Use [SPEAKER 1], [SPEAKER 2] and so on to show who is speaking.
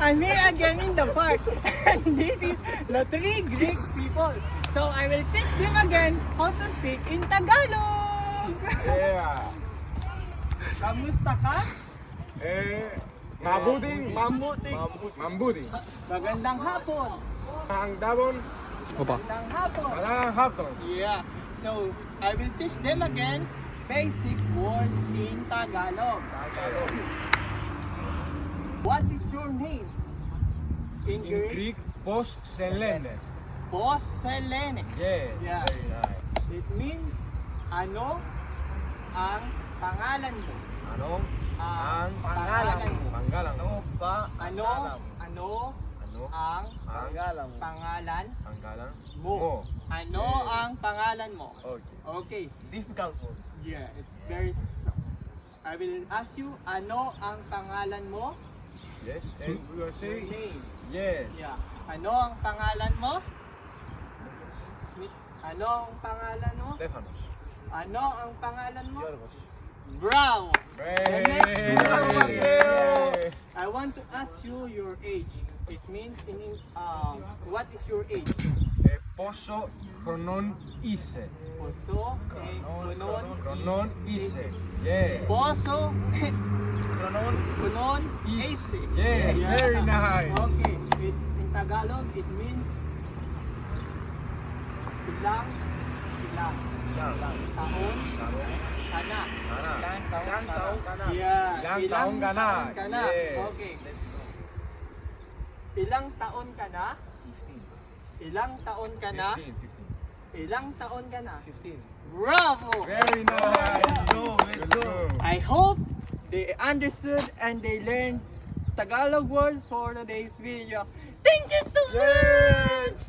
[SPEAKER 1] I'm here again in the park. And this is the three Greek people. So I will teach them again how to speak in Tagalog.
[SPEAKER 2] Yeah.
[SPEAKER 1] Kamusta ka?
[SPEAKER 2] Eh, mabuting.
[SPEAKER 1] Mabuting.
[SPEAKER 2] Mabuting.
[SPEAKER 1] Magandang hapon.
[SPEAKER 2] Ang dabon,
[SPEAKER 1] Magandang hapon.
[SPEAKER 2] malang hapon.
[SPEAKER 1] Yeah. So I will teach them again basic words in Tagalog. What is your name? In,
[SPEAKER 2] In Greek, post selene.
[SPEAKER 1] Boss Selene.
[SPEAKER 2] Yes,
[SPEAKER 1] Yeah.
[SPEAKER 2] very nice.
[SPEAKER 1] It means ano ang pangalan mo?
[SPEAKER 2] Ano?
[SPEAKER 1] Ang
[SPEAKER 2] Ang
[SPEAKER 1] pangalan mo.
[SPEAKER 2] Pangalan mo.
[SPEAKER 3] ba?
[SPEAKER 1] Ano ano
[SPEAKER 2] Ano?
[SPEAKER 1] ang
[SPEAKER 2] Ang
[SPEAKER 3] Pangalan mo.
[SPEAKER 1] pangalan
[SPEAKER 2] pangalan
[SPEAKER 1] mo?
[SPEAKER 2] mo.
[SPEAKER 1] Ano
[SPEAKER 2] Yeah.
[SPEAKER 1] ang pangalan mo?
[SPEAKER 2] Okay.
[SPEAKER 1] Okay.
[SPEAKER 3] Difficult word.
[SPEAKER 1] Yeah, it's very so- I will ask you, ano ang pangalan mo?
[SPEAKER 2] Yes, and hmm? we are saying
[SPEAKER 1] name.
[SPEAKER 2] Yes.
[SPEAKER 1] Yeah. Ano ang pangalan mo? Ano ang pangalan mo?
[SPEAKER 2] Stefanos.
[SPEAKER 1] Ano ang pangalan mo?
[SPEAKER 3] Yorgos.
[SPEAKER 1] Brown.
[SPEAKER 2] The
[SPEAKER 1] next. I want to ask you your age. It means in uh, what is your age?
[SPEAKER 2] Eh, poso chronon ise.
[SPEAKER 1] Poso eh,
[SPEAKER 2] chronon ise. Yes.
[SPEAKER 1] Poso
[SPEAKER 3] chronon
[SPEAKER 1] Solomon
[SPEAKER 2] is
[SPEAKER 1] yes.
[SPEAKER 2] yes. Very nice.
[SPEAKER 1] Okay. It, in Tagalog, it means bilang,
[SPEAKER 3] bilang.
[SPEAKER 1] Taon, kana.
[SPEAKER 3] Ilang taon ka na.
[SPEAKER 1] Yeah.
[SPEAKER 2] Ilang taon ka na.
[SPEAKER 1] Ka na. Okay.
[SPEAKER 3] Let's go.
[SPEAKER 1] Ilang taon ka na?
[SPEAKER 3] 15.
[SPEAKER 1] Ilang taon ka na?
[SPEAKER 2] 15. 15.
[SPEAKER 1] Ilang taon ka na?
[SPEAKER 3] 15.
[SPEAKER 1] Bravo!
[SPEAKER 2] Very nice!
[SPEAKER 3] Let's go! Let's go!
[SPEAKER 1] I hope they understood and they learned Tagalog words for today's video. Thank you so much!